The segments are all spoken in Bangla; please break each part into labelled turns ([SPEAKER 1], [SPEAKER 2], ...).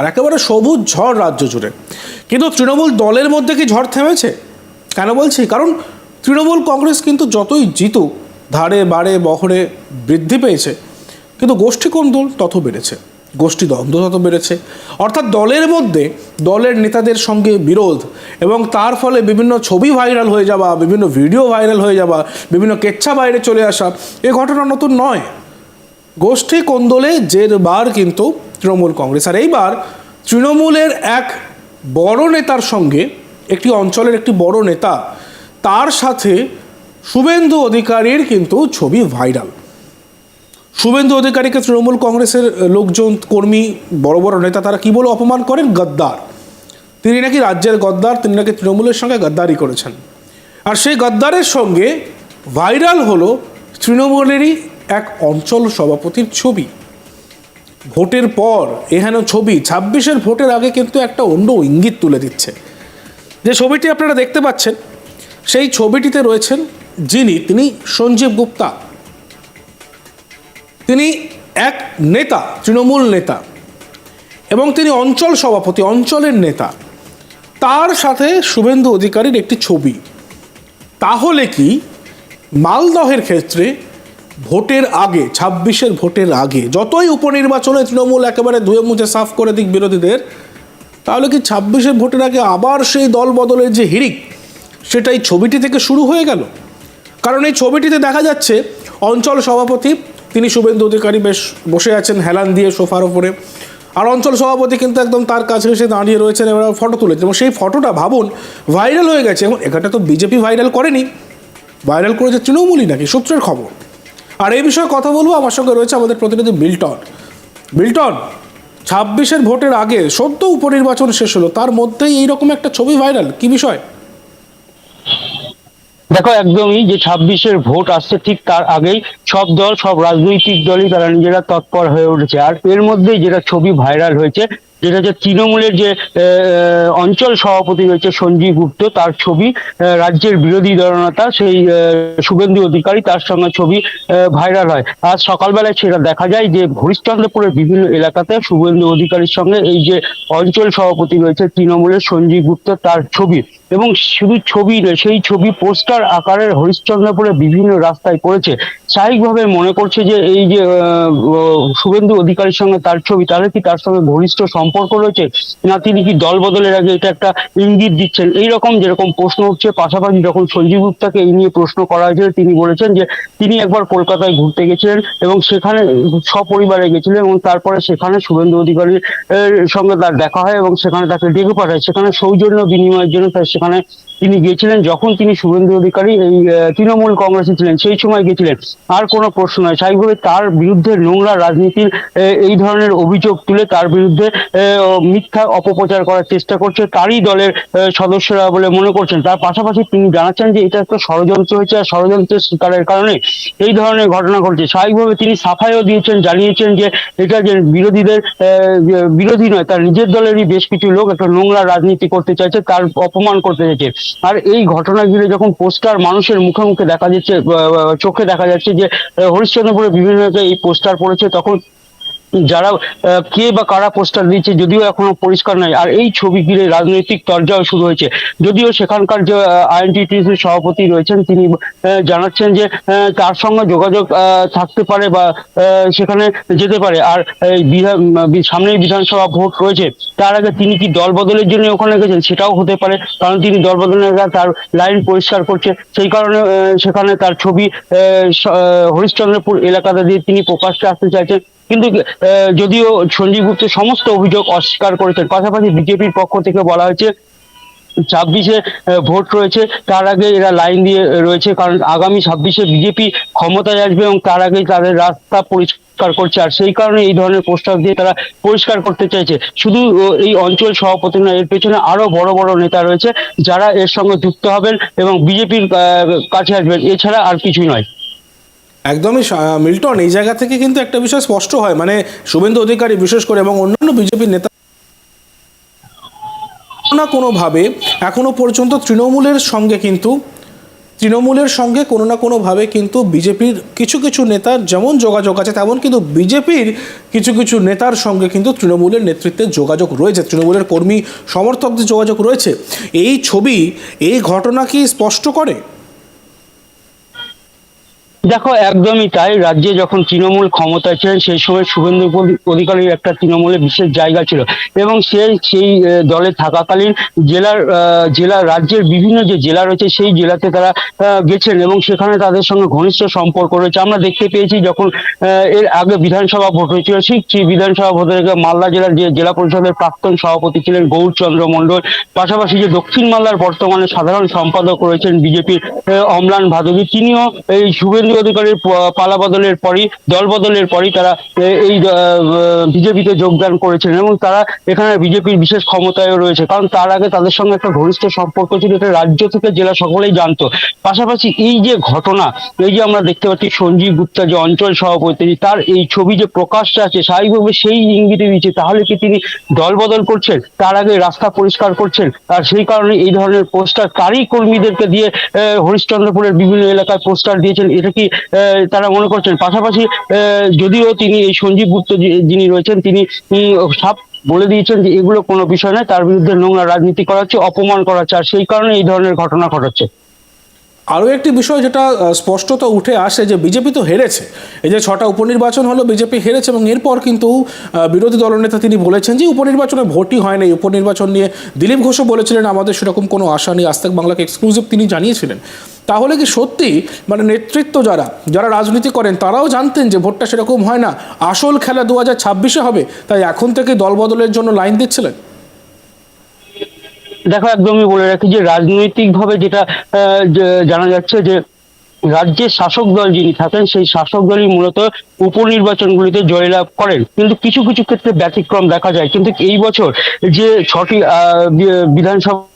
[SPEAKER 1] আর একেবারে সবুজ ঝড় রাজ্য জুড়ে। কিন্তু তৃণমূল দলের মধ্যে কি ঝড় থেমেছে? কেন বলছি? কারণ তৃণমূল কংগ্রেস কিন্তু যতই জিতুক, ধারে বাড়ে বহরে বৃদ্ধি পেয়েছে। কিন্তু গোষ্ঠী কোন কোন্দল তত বেড়েছে। গোষ্ঠী দ্বন্দ্ব তত বেড়েছে। অর্থাৎ দলের মধ্যে দলের নেতাদের সঙ্গে বিরোধ এবং তার ফলে বিভিন্ন ছবি ভাইরাল হয়ে যাওয়া, বিভিন্ন ভিডিও ভাইরাল হয়ে যাওয়া, বিভিন্ন কেচ্ছা বাইরে চলে আসা, এ ঘটনা নতুন নয়। গোষ্ঠী কোন্দলে জেরবার কিন্তু তৃণমূল কংগ্রেস। আর এইবার তৃণমূলের এক বড় নেতার সঙ্গে, একটি অঞ্চলের একটি বড় নেতা, তার সাথে শুভেন্দু অধিকারীর কিন্তু ছবি ভাইরাল। শুভেন্দু অধিকারীকে তৃণমূল কংগ্রেসের লোকজন, কর্মী, বড় বড় নেতা, তারা কি বলে অপমান করেন? গদ্দার। তিনি নাকি রাজ্যের গদ্দার, তিনি নাকি তৃণমূলের সঙ্গে গদ্দারি করেছেন। আর সেই গদ্দারের সঙ্গে ভাইরাল হলো তৃণমূলেরই এক অঞ্চল সভাপতির ছবি। ভোটের পর এহেন ছবি ছাব্বিশের ভোটের আগে কিন্তু একটা অন্য ইঙ্গিত তুলে দিচ্ছে। যে ছবিটি আপনারা দেখতে পাচ্ছেন, সেই ছবিটিতে রয়েছেন যিনি, তিনি সঞ্জীব গুপ্তা। তিনি এক নেতা, তৃণমূল নেতা এবং তিনি অঞ্চল সভাপতি, অঞ্চলের নেতা। তার সাথে শুভেন্দু অধিকারীর একটি ছবি। তাহলে কি মালদহের ক্ষেত্রে ভোটের আগে, ছাব্বিশের ভোটের আগে, যতই উপনির্বাচনে তৃণমূল একেবারে ধুয়ে মুছে সাফ করে দিক বিরোধীদের, তাহলে কি ছাব্বিশের ভোটের আগে আবার সেই দল বদলের যে হিড়িক, সেটাই ছবিটি থেকে শুরু হয়ে গেল? কারণ এই ছবিটিতে দেখা যাচ্ছে, অঞ্চল সভাপতি, তিনি শুভেন্দু অধিকারী বেশ বসে আছেন হেলান দিয়ে সোফার ওপরে। আর অঞ্চল সভাপতি কিন্তু একদম তার কাছে এসে দাঁড়িয়ে রয়েছেন, এবার ফটো তুলেছেন। এবং সেই ফটোটা ভাবুন, ভাইরাল হয়ে গেছে। এবং এটা তো বিজেপি ভাইরাল করেনি। ভাইরাল করেছে তৃণমূলই নাকি? সূত্রের খবর। আর এই বিষয়ে কথা বলব। আমার সঙ্গে রয়েছে আমাদের প্রতিনিধি বিল্টন মিল্টন, ছাব্বিশের ভোটের আগে সদ্য উপনির্বাচন শেষ হলো, তার মধ্যেই এইরকম একটা ছবি ভাইরাল, কি বিষয়?
[SPEAKER 2] দেখো, একদমই যে ছাব্বিশের ভোট আসছে ঠিক তার আগেই সব দল, সব রাজনৈতিক দলই তারা নিজেরা তৎপর হয়ে উঠেছে। আর এর মধ্যেই যেটা ছবি ভাইরাল হয়েছে যেটা যে তৃণমূলের যে অঞ্চল সভাপতি রয়েছে সঞ্জীব গুপ্ত, তার ছবি রাজ্যের বিরোধী দলনেতা সেই শুভেন্দু অধিকারী তার সঙ্গে ছবি ভাইরাল হয়। আজ সকালবেলায় সেটা দেখা যায় যে হরিশ্চন্দ্রপুরের বিভিন্ন এলাকাতে শুভেন্দু অধিকারীর সঙ্গে এই যে অঞ্চল সভাপতি রয়েছে তৃণমূলের সঞ্জীব গুপ্ত তার ছবি। এবং শুধু ছবি নয়, সেই ছবি, পোস্টার আকারের হরিশ্চন্দ্রপুরে বিভিন্ন রাস্তায় পড়েছে। স্বাভাবিকভাবে মনে করছে যে এই যে শুভেন্দু অধিকারীর সঙ্গে তার ছবি, তাহলে কি তার সঙ্গে ঘনিষ্ঠ সম্পর্ক রয়েছে? না, তিনি কি দল বদলের আগে এটা একটা ইঙ্গিত দিচ্ছেন? এই রকম যেরকম প্রশ্ন উঠছে, পাশাপাশি যখন সঞ্জীব গুপ্তাকে এই নিয়ে প্রশ্ন করা হয়েছিল, তিনি বলেছেন যে তিনি একবার কলকাতায় ঘুরতে গেছিলেন এবং সেখানে সপরিবারে গেছিলেন এবং তারপরে সেখানে শুভেন্দু অধিকারীর সঙ্গে তার দেখা হয় এবং সেখানে তাকে ডেকে পাঠায়। সেখানে সৌজন্য বিনিময়ের জন্য তার সেখানে তিনি গিয়েছিলেন, যখন তিনি শুভেন্দু অধিকারী, এই তৃণমূল কংগ্রেসে ছিলেন, সেই সময় গেছিলেন আর কোনো প্রশ্ন নয় স্বাভাবিকভাবে তার বিরুদ্ধে নোংরা রাজনীতির এই ধরনের অভিযোগ তুলে তার বিরুদ্ধে মিথ্যা অপপ্রচার করার চেষ্টা করছে তারই দলের সদস্যরা বলে মনে করছেন। তার পাশাপাশি তিনি জানাচ্ছেন যে এটা একটা ষড়যন্ত্র হয়েছে, আর ষড়যন্ত্রের শিকারের কারণে এই ধরনের ঘটনা ঘটছে। স্বাভাবিকভাবে তিনি সাফাইও দিয়েছেন, জানিয়েছেন যে এটা যে বিরোধীদের বিরোধী নয়, তার নিজের দলেরই বেশ কিছু লোক একটা নোংরা রাজনীতি করতে চাইছে, তার অপমান করতে চাইছে। আর এই ঘটনা ঘিরে যখন পোস্টার মানুষের মুখে মুখে দেখা যাচ্ছে চোখে দেখা যাচ্ছে যে হরিশ্চন্দ্রপুরে বিভিন্ন জায়গায় এই পোস্টার পড়েছে, তখন যারা কে বা কারা পোস্টার দিচ্ছে যদিও এখনও পরিষ্কার নয় আর এই ছবি ঘিরে রাজনৈতিক তরজাও শুরু হয়েছে। যদিও সেখানকার যে আইএনটিটিসির সভাপতি রয়েছেন, তিনি জানাচ্ছেন যে তার সঙ্গে যোগাযোগ থাকতে পারে বা সেখানে যেতে পারে। আর সামনেই বিধানসভা ভোট রয়েছে। তার আগে তিনি কি দল বদলের জন্য ওখানে গেছেন সেটাও হতে পারে, কারণ তিনি দল বদলের তার লাইন পরিষ্কার করছে। সেই কারণে সেখানে তার ছবি হরিশ্চন্দ্রপুর এলাকাতে দিয়ে তিনি প্রকাশ্যে আসতে চাইছেন। কিন্তু যদিও সঞ্জীব গুপ্ত সমস্ত অভিযোগ অস্বীকার করেছেন, পাশাপাশি বিজেপির পক্ষ থেকে বলা হয়েছে, ছাব্বিশে ভোট রয়েছে, তার আগে এরা লাইন দিয়ে রয়েছে, কারণ আগামী ছাব্বিশে বিজেপি ক্ষমতায় আসবে এবং তার আগেই তাদের রাস্তা পরিষ্কার করছে, আর সেই কারণে এই ধরনের পোস্টার দিয়ে তারা পরিষ্কার করতে চাইছে। শুধু এই অঞ্চল সভাপতি না এর পেছনে আরও বড় বড় নেতা রয়েছে, যারা এর সঙ্গে যুক্ত হবেন এবং বিজেপির কাছে আসবেন, এছাড়া আর কিছুই নয়।
[SPEAKER 1] একদমই মিল্টন, এই জায়গা থেকে কিন্তু একটা বিষয় স্পষ্ট হয়। মানে শুভেন্দু অধিকারী বিশেষ করে এবং অন্যান্য বিজেপির নেতা না কোনোভাবে এখনও পর্যন্ত তৃণমূলের সঙ্গে কিন্তু, তৃণমূলের সঙ্গে কোনো না কোনোভাবে কিন্তু বিজেপির কিছু কিছু নেতার যেমন যোগাযোগ আছে, তেমন কিন্তু বিজেপির কিছু কিছু নেতার সঙ্গে কিন্তু তৃণমূলের নেতৃত্বে যোগাযোগ রয়েছে। তৃণমূলের কর্মী সমর্থকদের যোগাযোগ রয়েছে। এই ছবি, এই ঘটনা কি স্পষ্ট করে?
[SPEAKER 2] দেখো, একদমই তাই। রাজ্যে যখন তৃণমূল ক্ষমতায় ছিলেন, সেই সময় শুভেন্দু অধি- অধিকারীর একটা তৃণমূলের বিশেষ জায়গা ছিল। এবং সে সেই দলে থাকাকালীন জেলার জেলা, রাজ্যের বিভিন্ন যে জেলা রয়েছে, সেই জেলাতে তারা গেছেন এবং সেখানে তাদের সঙ্গে ঘনিষ্ঠ সম্পর্ক রয়েছে। আমরা দেখতে পেয়েছি যখন এর আগে বিধানসভা ভোট হয়েছিল সেই বিধানসভা ভোটের আগে মালদা জেলার যে জেলা পরিষদের প্রাক্তন সভাপতি ছিলেন গৌরচন্দ্র মণ্ডল, পাশাপাশি যে দক্ষিণ মালদার বর্তমানে সাধারণ সম্পাদক রয়েছেন বিজেপির অম্লান ভাদবী, তিনিও এই শুভেন্দু অধিকারীর প- পালা বদলের পরই, দল বদলের পরই তারা এই বিজেপিতে যোগদান করেছেন এবং তারা এখানে বিজেপির বিশেষ ক্ষমতায়ও রয়েছে। কারণ তার আগে তাদের সঙ্গে একটা ঘনিষ্ঠ সম্পর্ক ছিল, এটা রাজ্য থেকে জেলা সকলেই জানতো। পাশাপাশি এই যে ঘটনা, এই যে আমরা দেখতে পাচ্ছি সঞ্জীব গুপ্তা যে অঞ্চল সভাপতি তার এই ছবি যে প্রকাশটা আছে, স্বাভাবিকভাবে সেই ইঙ্গিতে দিচ্ছে। তাহলে কি তিনি দল বদল করছেন? তার আগে রাস্তা পরিষ্কার করছেন? আর সেই কারণে এই ধরনের পোস্টার তারই কর্মীদেরকে দিয়ে হরিশ্চন্দ্রপুরের বিভিন্ন এলাকায় পোস্টার দিয়েছেন। এটা কি আহ, তারা মনে করছেন? পাশাপাশি যদিও তিনি এই সঞ্জীব গুপ্ত যিনি রয়েছেন তিনি সাপ বলে দিয়েছেন যে এগুলো কোনো বিষয় নয়। তার বিরুদ্ধে নোংরা রাজনীতি করা হচ্ছে অপমান করা হচ্ছে। আর সেই কারণে এই ধরনের ঘটনা ঘটাচ্ছে।
[SPEAKER 1] আরও একটি বিষয় যেটা স্পষ্টত উঠে আসে যে বিজেপি তো হেরেছে। এই যে ছটা উপনির্বাচন হলো, বিজেপি হেরেছে এবং এরপর কিন্তু বিরোধী দলনেতা তিনি বলেছেন যে উপনির্বাচনে ভোটই হয় না উপনির্বাচন নিয়ে দিলীপ ঘোষও বলেছিলেন, আমাদের সেরকম কোনো আশা নেই। আস্তাক বাংলাকে এক্সক্লুসিভ তিনি জানিয়েছিলেন। তাহলে কি সত্যি? মানে নেতৃত্ব যারা যারা রাজনীতি করেন, তারাও জানতেন যে ভোটটা সেরকম হয় না। আসল খেলা দু হাজার ছাব্বিশে হবে, তাই এখন থেকে দল বদলের জন্য লাইন দিচ্ছিলেন।
[SPEAKER 2] দেখো, একদমই বলে রাখি যে রাজনৈতিকভাবে যেটা জানা যাচ্ছে যে রাজ্যের শাসক দল যিনি থাকেন, সেই শাসক দলই মূলত উপনির্বাচনগুলিতে জয়লাভ করেন। কিন্তু কিছু কিছু ক্ষেত্রে ব্যতিক্রম দেখা যায়। কিন্তু এই বছর যে ছটি বিধানসভা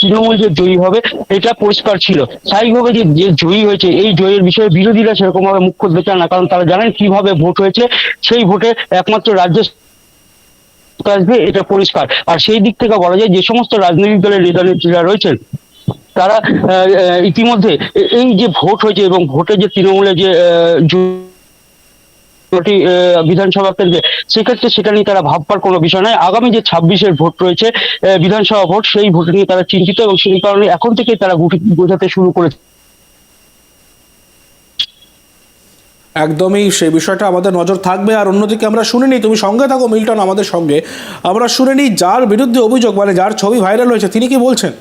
[SPEAKER 2] তৃণমূল যে জয়ী হবে, এটা পরিষ্কার ছিল। স্বাভাবিকভাবে যে যে জয়ী হয়েছে, এই জয়ের বিষয়ে বিরোধীরা সেরকম ভাবে মুখ খুলতে চান না। কারণ তারা জানেন কীভাবে ভোট হয়েছে। সেই ভোটে একমাত্র রাজ্য আসবে, এটা পরিষ্কার। আর সেই দিক থেকে বলা যায় যে সমস্ত রাজনৈতিক দলের নেতা নেত্রীরা রয়েছেন, তারা ইতিমধ্যে এই যে ভোট হয়েছে এবং ভোটে যে তৃণমূলের যে বিধানসভা কেন্দ্রে, সেক্ষেত্রে সেটা নিয়ে তারা ভাববার কোনো বিষয় নয়। আগামী যে ছাব্বিশের ভোট রয়েছে বিধানসভা ভোট, সেই ভোট নিয়ে তারা চিন্তিত এবং সেই কারণে এখন থেকেই তারা গুটি- বোঝাতে শুরু করেছে।
[SPEAKER 1] একদমই সেই বিষয়টা আমাদের নজর থাকবে। আর অন্যদিকে আমরা শুনে নিই তুমি সঙ্গে থাকো মিল্টন আমাদের সঙ্গে। আমরা শুনে নিই যার বিরুদ্ধে অভিযোগ মানে যার ছবি ভাইরাল হয়েছে, তিনি কি বলছেন?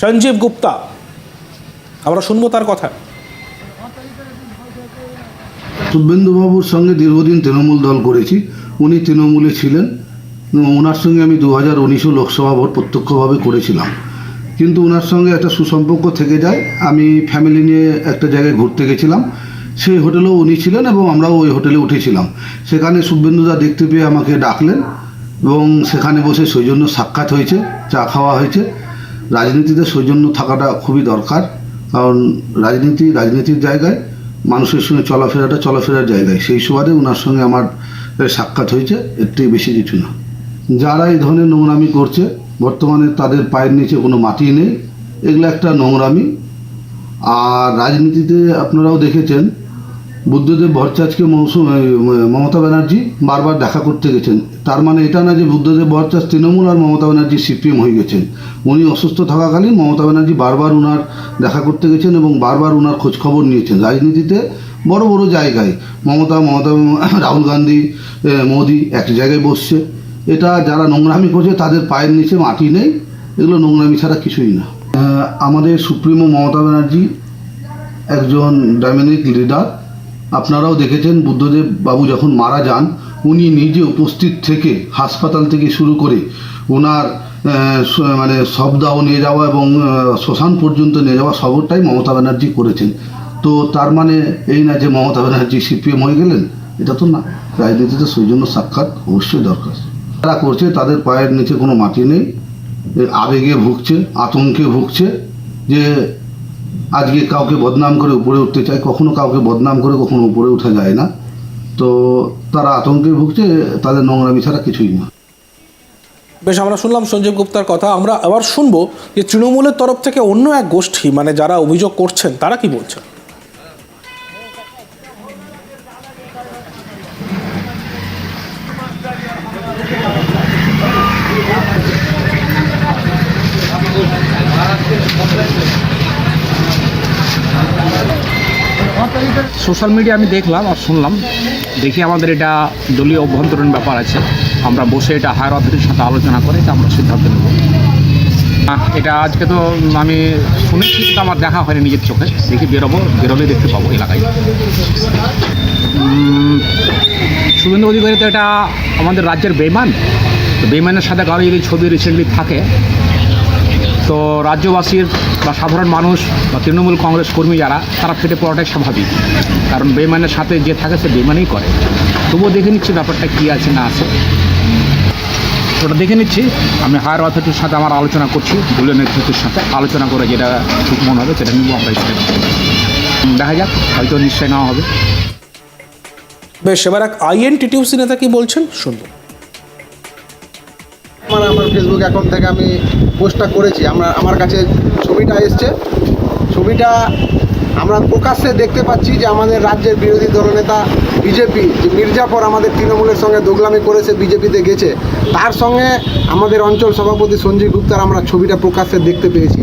[SPEAKER 1] সঞ্জীব গুপ্তা। আমরা শুনব তার কথা।
[SPEAKER 3] শুভেন্দুবাবুর সঙ্গে দীর্ঘদিন তৃণমূল দল করেছি। উনি তৃণমূলে ছিলেন। ওনার সঙ্গে আমি দু হাজার উনিশও লোকসভা ভোট প্রত্যক্ষভাবে করেছিলাম। কিন্তু ওনার সঙ্গে একটা সুসম্পর্ক থেকে যায়। আমি ফ্যামিলি নিয়ে একটা জায়গায় ঘুরতে গেছিলাম। সেই হোটেলেও উনি ছিলেন এবং আমরাও ওই হোটেলে উঠেছিলাম। সেখানে শুভেন্দুদা দেখতে পেয়ে আমাকে ডাকলেন এবং সেখানে বসে সৌজন্য সাক্ষাৎ হয়েছে, চা খাওয়া হয়েছে। রাজনীতিতে সৌজন্য থাকাটা খুবই দরকার, কারণ রাজনীতি রাজনীতির জায়গায়, মানুষের সঙ্গে চলাফেরাটা চলাফেরার জায়গায়। সেই সুবাদে ওনার সঙ্গে আমার সাক্ষাৎ হয়েছে, এর থেকে বেশি কিছু না। যারা এই ধরনের নোংরামি করছে বর্তমানে তাদের পায়ের নিচে কোনো মাটি নেই। এগুলো একটা নোংরামি। আর রাজনীতিতে আপনারাও দেখেছেন, বুদ্ধদেব ভট্টাচার্যকে মৌসুম মমতা ব্যানার্জি বারবার দেখা করতে গেছেন। তার মানে এটা না যে বুদ্ধদেব ভট্টাচার্য, তৃণমূল আর মমতা ব্যানার্জি সিপিএম হয়ে গেছেন। উনি অসুস্থ থাকাকালীন মমতা ব্যানার্জি বারবার উনার দেখা করতে গেছেন এবং বারবার উনার খোঁজ খবর নিয়েছেন। রাজনীতিতে বড় বড় জায়গায় মমতা মমতা, রাহুল গান্ধী মোদি এক জায়গায় বসছে। এটা যারা নোংরামি করছে, তাদের পায়ের নিচে মাটি নেই। এগুলো নোংরামি ছাড়া কিছুই না। আমাদের সুপ্রিমো মমতা ব্যানার্জি একজন ডাইনামিক লিডার। আপনারাও দেখেছেন, বুদ্ধদেব বাবু যখন মারা যান, উনি নিজে উপস্থিত থেকে, হাসপাতাল থেকে শুরু করে ওনার মানে শবদাহ নিয়ে যাওয়া এবং শ্মশান পর্যন্ত নিয়ে যাওয়া সবটাই মমতা ব্যানার্জি করেছেন। তো তার মানে এই না যে মমতা ব্যানার্জি সিপিএম হয়ে গেলেন, এটা তো না। রাজনীতিতে সেই জন্য সাক্ষাৎ অবশ্যই দরকার। যারা করছে, তাদের পায়ের নিচে কোনো মাটি নেই। আবেগে ভুগছে, আতঙ্কে ভুগছে যে আজকে কাউকে বদনাম করে উপরে উঠতে চায়। কখনো কাউকে বদনাম করে, কখনো উপরে উঠা যায় না। তো তারা আতঙ্কে ভুগছে, তাদের নোংরামি ছাড়া কিছুই না।
[SPEAKER 1] বেশ, আমরা শুনলাম সঞ্জীব গুপ্তার কথা। আমরা আবার শুনব যে তৃণমূলের তরফ থেকে অন্য এক গোষ্ঠী মানে যারা অভিযোগ করছেন, তারা কি বলছেন?
[SPEAKER 4] সোশ্যাল মিডিয়া আমি দেখলাম আর শুনলাম। দেখি আমাদের এটা দলীয় অভ্যন্তরীণ ব্যাপার আছে। আমরা বসে এটা হায়ার অথরিটির সাথে আলোচনা করে এটা আমরা সিদ্ধান্ত নেব। এটা আজকে তো আমি শুনেছি, কিন্তু আমার দেখা হয়নি নিজের চোখে। দেখি বেরোবো, বেরোলে দেখতে পাবো এলাকায়। শুভেন্দু অধিকারী তো এটা আমাদের রাজ্যের বেমান বেমানের সাথে কারও যদি ছবি রিসেন্টলি থাকে তো রাজ্যবাসীর বা সাধারণ মানুষ বা তৃণমূল কংগ্রেস কর্মী যারা তারা ফেটে পড়াটাই স্বাভাবিক। কারণ বেমানের সাথে যে থাকে সে বেমানেই করে। তবুও দেখে নিচ্ছি ব্যাপারটা কী আছে না আছে। ওটা দেখে নিচ্ছি। আমি হায়ার অথরিটির সাথে আমার আলোচনা করছি দলীয় নেতৃত্বের সাথে আলোচনা করে যেটা ঠিক মনে হবে সেটা নিব আমরা দেখা যাক হয়তো নিশ্চয় নেওয়া হবে।
[SPEAKER 1] বেশ এবার এক আইএনটিটিউসি নেতা কি বলছেন? শুনব
[SPEAKER 5] আমার আমার ফেসবুক অ্যাকাউন্ট থেকে আমি পোস্টটা করেছি। আমরা, আমার কাছে ছবিটা এসছে। ছবিটা আমরা প্রকাশ্যে দেখতে পাচ্ছি যে আমাদের রাজ্যের বিরোধী দলনেতা বিজেপি, যে মির্জাফর আমাদের তৃণমূলের সঙ্গে দোগলামি করেছে বিজেপিতে গেছে। তার সঙ্গে আমাদের অঞ্চল সভাপতি সঞ্জীব গুপ্তার আমরা ছবিটা প্রকাশ্যে দেখতে পেয়েছি।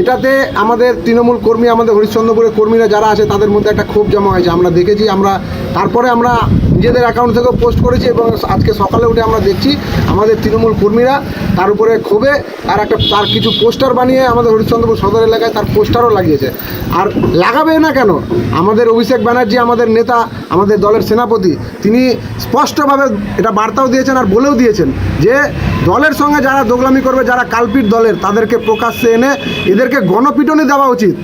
[SPEAKER 5] এটাতে আমাদের তৃণমূল কর্মী, আমাদের হরিশ্চন্দ্রপুরের কর্মীরা যারা আছে, তাদের মধ্যে একটা ক্ষোভ জমা হয়েছে। আমরা দেখেছি, আমরা, তারপরে আমরা নিজেদের অ্যাকাউন্ট থেকেও পোস্ট করেছি এবং আজকে সকালে উঠে আমরা দেখছি আমাদের তৃণমূল কর্মীরা তার উপরে ক্ষোভে আর একটা তার কিছু পোস্টার বানিয়ে আমাদের হরিশ্চন্দ্রপুর সদর এলাকায় তার পোস্টারও লাগিয়েছে। আর লাগাবে না কেন? আমাদের অভিষেক ব্যানার্জি, আমাদের নেতা, আমাদের দলের সেনাপতি, তিনি স্পষ্টভাবে এটা বার্তাও দিয়েছেন আর বলেও দিয়েছেন যে দলের সঙ্গে যারা দোগলামি করবে, যারা কালপিট দলের, তাদেরকে প্রকাশ্যে এনে এদেরকে গণপিটনে দেওয়া উচিত।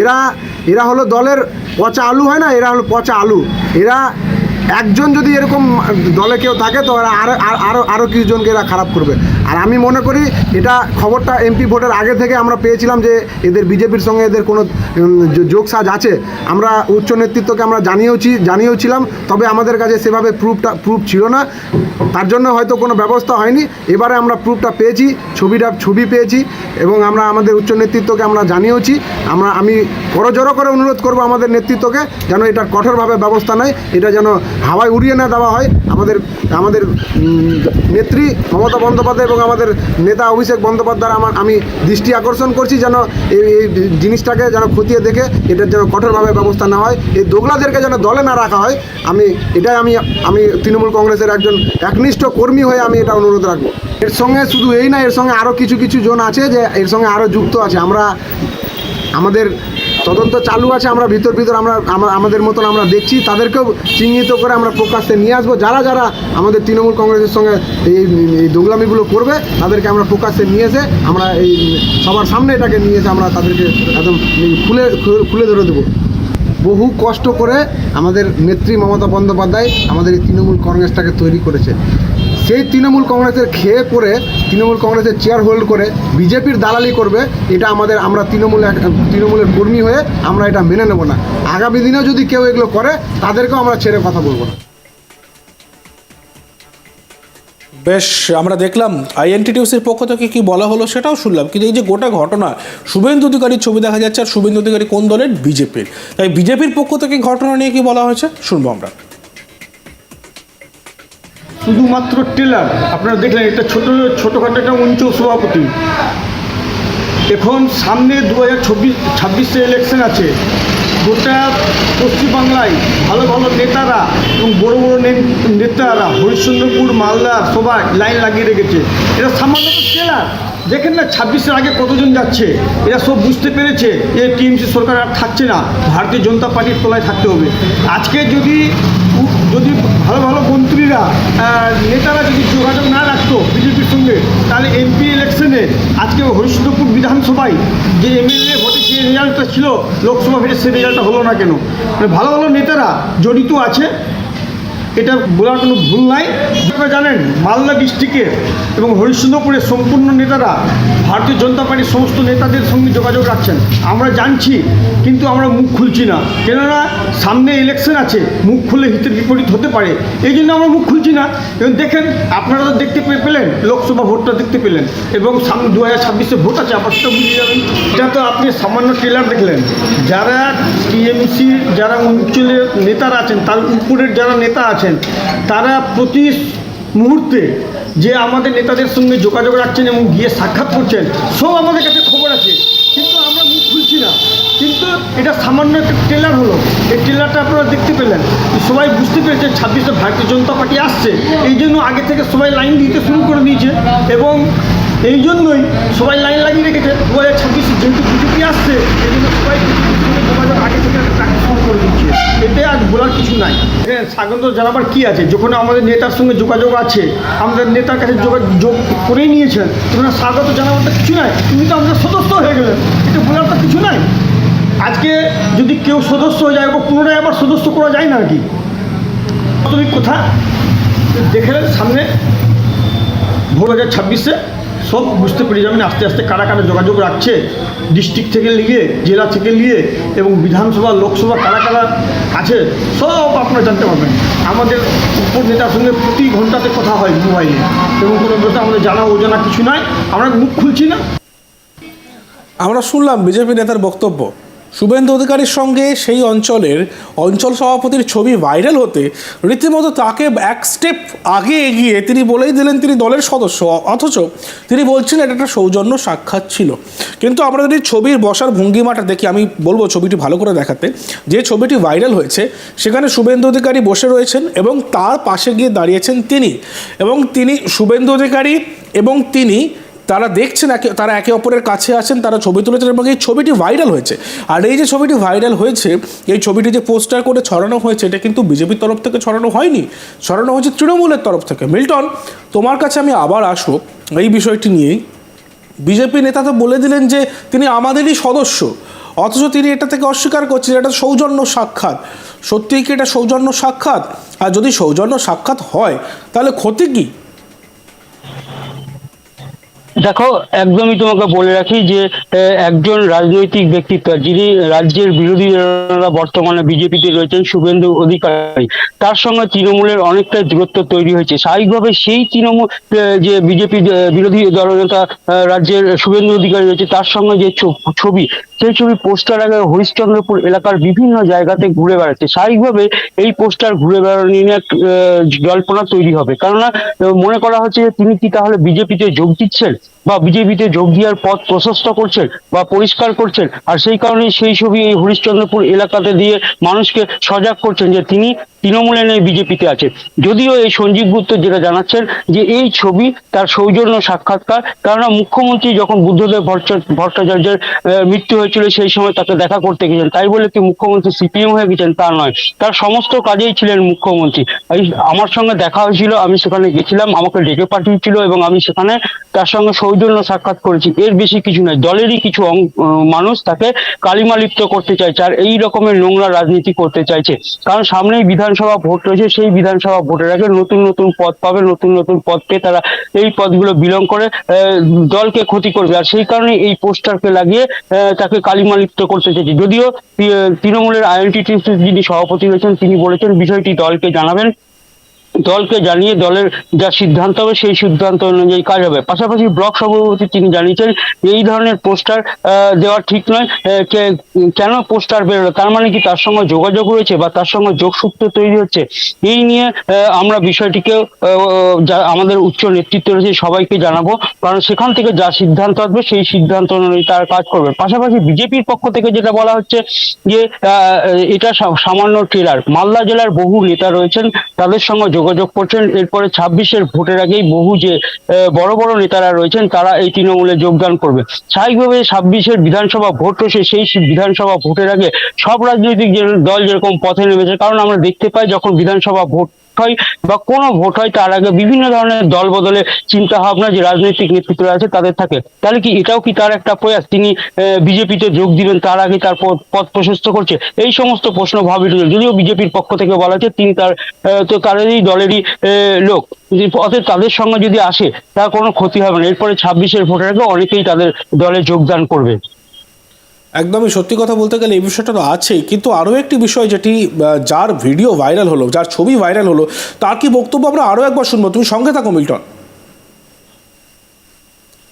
[SPEAKER 5] এরা এরা হলো দলের পচা আলু হয় না? এরা হলো পচা আলু। এরা একজন যদি এরকম দলে কেউ থাকে তো এরা আরও আরও কিছুজনকে এরা খারাপ করবে। আর আমি মনে করি এটা খবরটা এমপি ভোটের আগে থেকে আমরা পেয়েছিলাম যে এদের বিজেপির সঙ্গে এদের কোনো উম, যো- যোগসাজ আছে। আমরা উচ্চ নেতৃত্বকে আমরা জানিয়েওছি জানিয়েওছিলাম তবে আমাদের কাছে সেভাবে প্রুফটা প্রুফ ছিল না। তার জন্য হয়তো কোনো ব্যবস্থা হয়নি। এবারে আমরা প্রুফটা পেয়েছি ছবিটা ছবি পেয়েছি এবং আমরা আমাদের উচ্চ নেতৃত্বকে আমরা জানিয়েওছি। আমরা আমি করজোড়ো করে অনুরোধ করব আমাদের নেতৃত্বকে যেন এটা কঠোরভাবে ব্যবস্থা নেয়। এটা যেন হাওয়ায় উড়িয়ে না দেওয়া হয়। আমাদের আমাদের নেত্রী মমতা বন্দ্যোপাধ্যায় এবং আমাদের নেতা অভিষেক বন্দ্যোপাধ্যায় আমার, আমি দৃষ্টি আকর্ষণ করছি যেন এই এই জিনিসটাকে যেন খতিয়ে দেখে এটার যেন কঠোরভাবে ব্যবস্থা না হয়। এই দোগলাদেরকে যেন দলে না রাখা হয়, আমি, এটাই আমি আমি তৃণমূল কংগ্রেসের একজন একনিষ্ঠ কর্মী হয়ে আমি এটা অনুরোধ রাখব। এর সঙ্গে শুধু এই না, এর সঙ্গে আরও কিছু কিছু জন আছে যে এর সঙ্গে আরও যুক্ত আছে। আমরা, আমাদের তদন্ত চালু আছে, আমরা ভিতর ভিতর আমরা আমাদের মতন আমরা দেখছি, তাদেরকেও চিহ্নিত করে আমরা প্রকাশ্যে নিয়ে আসব। যারা যারা আমাদের তৃণমূল কংগ্রেসের সঙ্গে এই এই দোগলামিগুলো করবে, তাদেরকে আমরা প্রকাশ্যে নিয়ে এসে আমরা এই সবার সামনে এটাকে নিয়ে এসে আমরা তাদেরকে একদম খুলে খুলে ধরে দেবো। বহু কষ্ট করে আমাদের নেত্রী মমতা বন্দ্যোপাধ্যায় আমাদের এই তৃণমূল কংগ্রেসটাকে তৈরি করেছে। সেই তৃণমূল কংগ্রেসের খেয়ে পরে তৃণমূল কংগ্রেসের চেয়ার হোল্ড করে বিজেপির দালালি করবে, এটা আমাদের, আমরা তৃণমূল তৃণমূলের কর্মী হয়ে আমরা এটা মেনে নেব না। আগামী দিনেও যদি কেউ এগুলো করে, তাদেরকেও আমরা ছেড়ে কথা বলব না।
[SPEAKER 1] বেশ, আমরা দেখলাম আইএনটিটিউসির পক্ষ থেকে কি বলা হলো সেটাও শুনলাম, কিন্তু এই যে গোটা ঘটনা, শুভেন্দু অধিকারীর ছবি দেখা যাচ্ছে আর শুভেন্দু অধিকারী কোন দলের? বিজেপির। তাই বিজেপির পক্ষ থেকে ঘটনা নিয়ে কি বলা হয়েছে? শুনব আমরা।
[SPEAKER 6] শুধুমাত্র টেলার, আপনারা দেখলেন এটা ছোট, ছোটোখাটো একটা অঞ্চল সভাপতি। এখন সামনে দু হাজার চব্বিশ, ছাব্বিশে ইলেকশন আছে। গোটা পশ্চিমবাংলায় ভালো ভালো নেতারা এবং বড় বড় নেতারা, হরিশ্চন্দ্রপুর মালদার সবাই লাইন লাগিয়ে রেখেছে। এটা সামান্য টেলার। দেখেন না ছাব্বিশের আগে কতজন যাচ্ছে? এরা সব বুঝতে পেরেছে যে টিএমসি সরকার আর থাকছে না। ভারতীয় জনতা পার্টির তলায় থাকতে হবে। আজকে যদি যদি ভালো ভালো মন্ত্রীরা নেতারা যদি যোগাযোগ না রাখতো বিজেপির সঙ্গে, তাহলে এমপি ইলেকশনে আজকে হরিশ্চন্দ্রপুর বিধানসভায় যে এমএলএ ভোটে যে রেজাল্টটা ছিল, লোকসভা ভোটে সেই রেজাল্টটা হলো না কেন? মানে ভালো ভালো নেতারা জড়িত আছে, এটা বলার কোনো ভুল নাই। আপনারা জানেন, মালদা ডিস্ট্রিক্টের এবং হরিশ্চন্দ্রপুরের সম্পূর্ণ নেতারা ভারতীয় জনতা পার্টির সমস্ত নেতাদের সঙ্গে যোগাযোগ রাখছেন। আমরা জানছি, কিন্তু আমরা মুখ খুলছি না। কেননা, সামনে ইলেকশন আছে, মুখ খুলে হিতের বিপরীত হতে পারে। এই জন্য আমরা মুখ খুলছি না। এবং দেখেন, আপনারা তো দেখতে পেয়ে পেলেন, লোকসভা ভোটটা দেখতে পেলেন। এবং সামনে দু হাজার ছাব্বিশে ভোট আছে, আবার সেটা বুঝে যাবেন। এটা তো আপনি সামান্য ট্রেলার দেখলেন। যারা টিএমসির যারা অঞ্চলের নেতারা আছেন, তার উপরের যারা নেতা আছেন, তারা প্রতি মুহূর্তে যে আমাদের নেতাদের সঙ্গে যোগাযোগ রাখছেন এবং গিয়ে সাক্ষাৎ করছেন, সব আমাদের কাছে খবর আছে। কিন্তু আমরা মুখ খুলছি না। কিন্তু এটা সামান্য একটা ট্রেলার হলো। এই ট্রেলারটা আপনারা দেখতে পেলেন। সবাই বুঝতে পেরেছে, ছাব্বিশে ভারতীয় জনতা পার্টি আসছে। এই জন্য আগে থেকে সবাই লাইন দিতে শুরু করে দিয়েছে এবং এই জন্যই সবাই লাইন লাগিয়ে রেখেছে। দু হাজার ছাব্বিশে যেহেতু বিজেপি আসছে, এই জন্য সবাই এতে আর বলার কিছু নাই। হ্যাঁ স্বাগত জানাবার কি আছে? যখন আমাদের নেতার সঙ্গে যোগাযোগ আছে, আমাদের নেতার কাছে যোগাযোগ করেই নিয়েছেন, তখন স্বাগত জানাবার তো কিছু নাই। তুমি তো আমাদের সদস্য হয়ে গেলেন এটা বলার তো কিছু নাই। আজকে যদি কেউ সদস্য হয়ে যায় বা পুনরায় আবার সদস্য করা যায় না আর কি তুমি কোথা দেখে সামনে ভোট হাজার ছাব্বিশে সব বুঝতে পেরে যাবেন, আস্তে আস্তে কারা কারা যোগাযোগ রাখছে ডিস্ট্রিক্ট থেকে নিয়ে, জেলা থেকে নিয়ে, এবং বিধানসভা, লোকসভা কারা কারা আছে, সব আপনারা জানতে পারবেন। আমাদের উপর নেতার সঙ্গে প্রতি ঘন্টাতে কথা হয় মোবাইলে, এবং কোনো কথা আমাদের জানা অজানা কিছু নাই, আমরা মুখ খুলছি না।
[SPEAKER 1] আমরা শুনলাম বিজেপি নেতার বক্তব্য। শুভেন্দু অধিকারীর সঙ্গে সেই অঞ্চলের অঞ্চল সভাপতির ছবি ভাইরাল হতে রীতিমতো তাকে এক স্টেপ আগে এগিয়ে তিনি বলেই দিলেন তিনি দলের সদস্য, অথচ তিনি বলছেন এটা একটা সৌজন্য সাক্ষাৎ ছিল। কিন্তু আমরা যদি ছবির বসার ভঙ্গিমাটা দেখি, আমি বলব ছবিটি ভালো করে দেখাতে। যে ছবিটি ভাইরাল হয়েছে, সেখানে শুভেন্দু অধিকারী বসে রয়েছেন এবং তার পাশে গিয়ে দাঁড়িয়েছেন তিনি। এবং তিনি শুভেন্দু অধিকারী এবং তিনি তারা দেখছেন একে তারা একে অপরের কাছে আছেন, তারা ছবি তুলেছেন এবং এই ছবিটি ভাইরাল হয়েছে। আর এই যে ছবিটি ভাইরাল হয়েছে, এই ছবিটি যে পোস্টার করে ছড়ানো হয়েছে, এটা কিন্তু বিজেপির তরফ থেকে ছড়ানো হয়নি, ছড়ানো হয়েছে তৃণমূলের তরফ থেকে। মিল্টন, তোমার কাছে আমি আবার আসব এই বিষয়টি নিয়েই। বিজেপি নেতা তো বলে দিলেন যে তিনি আমাদেরই সদস্য, অথচ তিনি এটা থেকে অস্বীকার করছেন, এটা সৌজন্য সাক্ষাৎ। সত্যিই কি এটা সৌজন্য সাক্ষাৎ? আর যদি সৌজন্য সাক্ষাৎ হয়, তাহলে ক্ষতি কী?
[SPEAKER 2] দেখো, একদমই তোমাকে বলে রাখি যে একজন রাজনৈতিক ব্যক্তিত্ব, যিনি রাজ্যের বিরোধী দলরা বর্তমানে বিজেপিতে রয়েছেন, শুভেন্দু অধিকারী, তার সঙ্গে তৃণমূলের অনেকটাই দূরত্ব তৈরি হয়েছে। স্বাভাবিকভাবে সেই তৃণমূল যে বিজেপি বিরোধী দলনেতা রাজ্যের শুভেন্দু অধিকারী রয়েছে, তার সঙ্গে যে ছবি, সেই ছবি পোস্টার আগে হরিশ্চন্দ্রপুর এলাকার বিভিন্ন জায়গাতে ঘুরে বেড়াচ্ছে। স্বাভাবিকভাবে এই পোস্টার ঘুরে বেড়ানো নিয়ে এক জল্পনা তৈরি হবে। কেননা মনে করা হচ্ছে যে তিনি কি তাহলে বিজেপিতে যোগ দিচ্ছেন? বা বিজেপিতে যোগ দেওয়ার পথ প্রশস্ত করছেন বা পরিষ্কার করছেন, আর সেই কারণে সেই ছবি এই হরিশ্চন্দ্রপুর এলাকাতে দিয়ে মানুষকে সজাগ করছেন যে তিনি তৃণমূলে নেই, বিজেপিতে আছে যদিও এই সঞ্জীব গুপ্ত যেটা জানাচ্ছেন যে এই ছবি তার সৌজন্য সাক্ষাৎকার, কেননা মুখ্যমন্ত্রী যখন বুদ্ধদেব ভট্টাচার্যের মৃত্যু হয়েছিল সেই সময় তাকে দেখা করতে গেছেন। তাই বলে কি মুখ্যমন্ত্রী সিপিএম হয়ে গেছেন তা নয়। তার সমস্ত কাজেই ছিলেন মুখ্যমন্ত্রী। আমার সঙ্গে দেখা হয়েছিল, আমি সেখানে গেছিলাম, আমাকে ডেকে পাঠিয়েছিল এবং আমি সেখানে তার সঙ্গে সৌজন্য সাক্ষাৎ করেছি। এর বেশি কিছু নয়। দলেরই কিছু মানুষ তাকে কালিমালিপ্ত করতে চাইছে আর এই রকমের নোংরা রাজনীতি করতে চাইছে। কারণ সামনেই বিধানসভা ভোট রয়েছে, সেই বিধানসভা ভোটের আগে নতুন নতুন পদ পাবে, নতুন নতুন পদ পেয়ে তারা এই পদগুলো বিলং করে দলকে ক্ষতি করবে। আর সেই কারণে এই পোস্টারকে লাগিয়ে তাকে কালিমালিপ্ত করতে চাইছে। যদিও তৃণমূলের আইএনটিটি যিনি সভাপতি রয়েছেন, তিনি বলেছেন, বিষয়টি দলকে জানাবেন। দলকে জানিয়ে দলের যা সিদ্ধান্ত হবে, সেই সিদ্ধান্ত অনুযায়ী কাজ হবে। পাশাপাশি ব্লক সভাপতি তিনি জানিয়েছেন, এই ধরনের পোস্টার দেওয়া ঠিক নয়। কেন পোস্টার বেরোলো? তার মানে কি তার সঙ্গে যোগাযোগ রয়েছে বা তার সঙ্গে যোগসূত্র তৈরি হচ্ছে? এই নিয়ে আমরা বিষয়টিকে আমাদের উচ্চ নেতৃত্ব রয়েছে সবাইকে জানাব। কারণ সেখান থেকে যা সিদ্ধান্ত আসবে, সেই সিদ্ধান্ত অনুযায়ী তার কাজ করবে। পাশাপাশি বিজেপির পক্ষ থেকে যেটা বলা হচ্ছে যে এটা সামান্য ট্রেলার। মালদা জেলার বহু নেতা রয়েছেন, তাদের সঙ্গে যোগাযোগ করছেন। এরপরে ছাব্বিশের ভোটের আগেই বহু যে বড় বড় নেতারা রয়েছেন, তারা এই তৃণমূলে যোগদান করবে। স্বাভাবিকভাবে ছাব্বিশের বিধানসভা ভোট রয়েছে সেই বিধানসভা ভোটের আগে সব রাজনৈতিক দল যেরকম পথে নেমেছে, কারণ আমরা দেখতে পাই যখন বিধানসভা ভোট হয় বা কোনো ভোট হয় তার আগে বিভিন্ন ধরনের দল বদলে চিন্তা ভাবনা যে রাজনৈতিক নেতৃত্ব আছে তাদের থাকে। তাহলে কি এটাও কি তার একটা প্রয়াস? তিনি বিজেপিতে যোগ দিবেন তার আগে তার পথ প্রশস্ত করছে। এই সমস্ত প্রশ্ন ভাবি যদিও বিজেপির পক্ষ থেকে বলা হচ্ছে তিনি তার তো তাদেরই দলেরই লোক। অতএব তাদের সঙ্গে যদি আসে, তার কোনো ক্ষতি হবে না। এরপরে ছাব্বিশের ভোটের আগে অনেকেই তাদের দলে যোগদান করবে।
[SPEAKER 1] একদমই সত্যি কথা বলতে গেলে এই বিষয়টা তো আছেই, কিন্তু আরও একটি বিষয় যেটি যার ভিডিও ভাইরাল হলো, যার ছবি ভাইরাল হলো, তার কি বক্তব্য আমরা আরও একবার শুনব? তুমি সঙ্গে থাকো, মিল্টন।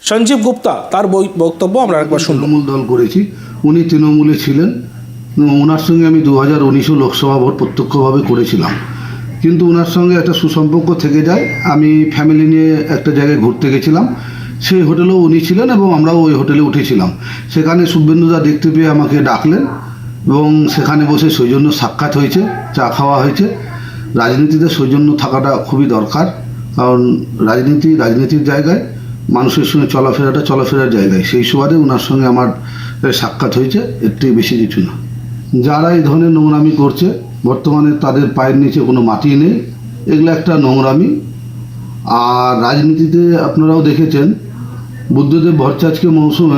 [SPEAKER 1] সঞ্জীব গুপ্তা, তার বক্তব্য আমরা একবার শুনব।
[SPEAKER 3] তৃণমূল দল করেছি, উনি তৃণমূলে ছিলেন, ওনার সঙ্গে আমি দু হাজার উনিশও লোকসভা ভোট প্রত্যক্ষভাবে করেছিলাম। কিন্তু ওনার সঙ্গে একটা সুসম্পর্ক থেকে যায়, আমি ফ্যামিলি নিয়ে একটা জায়গায় ঘুরতে গেছিলাম সেই হোটেলেও উনি ছিলেন এবং আমরাও ওই হোটেলে উঠেছিলাম। সেখানে শুভেন্দুদা দেখতে পেয়ে আমাকে ডাকলেন এবং সেখানে বসে সৌজন্য সাক্ষাৎ হয়েছে, চা খাওয়া হয়েছে। রাজনীতিতে সৌজন্য থাকাটা খুবই দরকার, কারণ রাজনীতি রাজনীতির জায়গায়, মানুষের সঙ্গে চলাফেরাটা চলাফেরার জায়গায়। সেই সুবাদে ওনার সঙ্গে আমার সাক্ষাৎ হয়েছে এর থেকে বেশি কিছু না। যারা এই ধরনের নোংরামি করছে, বর্তমানে তাদের পায়ের নিচে কোনো মাটি নেই, এগুলো একটা নোংরামি। আর রাজনীতিতে আপনারাও দেখেছেন বুদ্ধদেব ভট্টাচার্যকে মৌসুম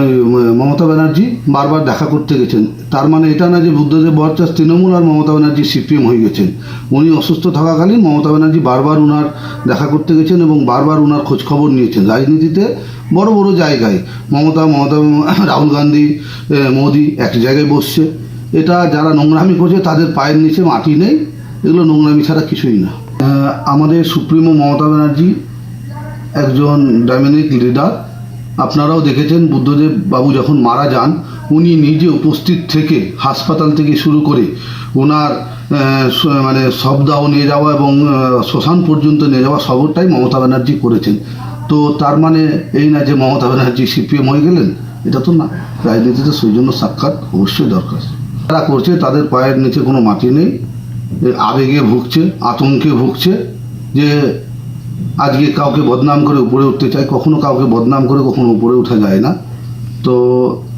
[SPEAKER 3] মমতা ব্যানার্জি বারবার দেখা করতে গেছেন। তার মানে এটা না যে বুদ্ধদেব ভট্টাচার্য তৃণমূল আর মমতা ব্যানার্জি সিপিএম হয়ে গেছেন। উনি অসুস্থ থাকাকালীন মমতা ব্যানার্জি বারবার উনার দেখা করতে গেছেন এবং বারবার উনার খোঁজখবর নিয়েছেন। রাজনীতিতে বড় বড় জায়গায় মমতা মমতা, রাহুল গান্ধী মোদি এক জায়গায় বসছে। এটা যারা নোংরামি করছে তাদের পায়ের নিচে মাটি নেই। এগুলো নোংরামি ছাড়া কিছুই না। আমাদের সুপ্রিমো মমতা ব্যানার্জি একজন ডাইনামিক লিডার আপনারাও দেখেছেন বুদ্ধদেব বাবু যখন মারা যান, উনি নিজে উপস্থিত থেকে হাসপাতাল থেকে শুরু করে ওনার মানে শবদাহ নিয়ে যাওয়া এবং শ্মশান পর্যন্ত নিয়ে যাওয়া সবটাই মমতা ব্যানার্জি করেছেন। তো তার মানে এই না যে মমতা ব্যানার্জি সিপিএম হয়ে গেলেন, এটা তো না। রাজনীতিতে সেই জন্য সাক্ষাৎ অবশ্যই দরকার। যারা করছে তাদের পায়ের নিচে কোনো মাটি নেই আবেগে ভুগছে, আতঙ্কে ভুগছে যে আজকে কাউকে বদনাম করে উপরে উঠতে চায়, কখনো কাউকে বদনাম করে কখনো উপরে ওঠা যায় না। তো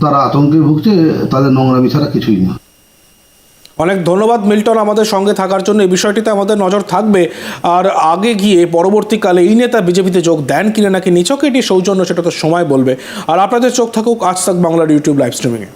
[SPEAKER 3] তারা আতঙ্কে ভুগছে, তাদের নোংরামি ছাড়া কিছুই না।
[SPEAKER 1] অনেক ধন্যবাদ মিল্টন আমাদের সঙ্গে থাকার জন্য। এই বিষয়টিতে আমাদের নজর থাকবে। আর আগে গিয়ে পরবর্তীকালে এই নেতা বিজেপিতে যোগ দেন কিনা নাকি নিচকে এটি সৌজন্য, সেটা তো সময় বলবে। আর আপনাদের চোখ থাকুক আজ থাক বাংলার ইউটিউব লাইভ স্ট্রিমিংয়ে।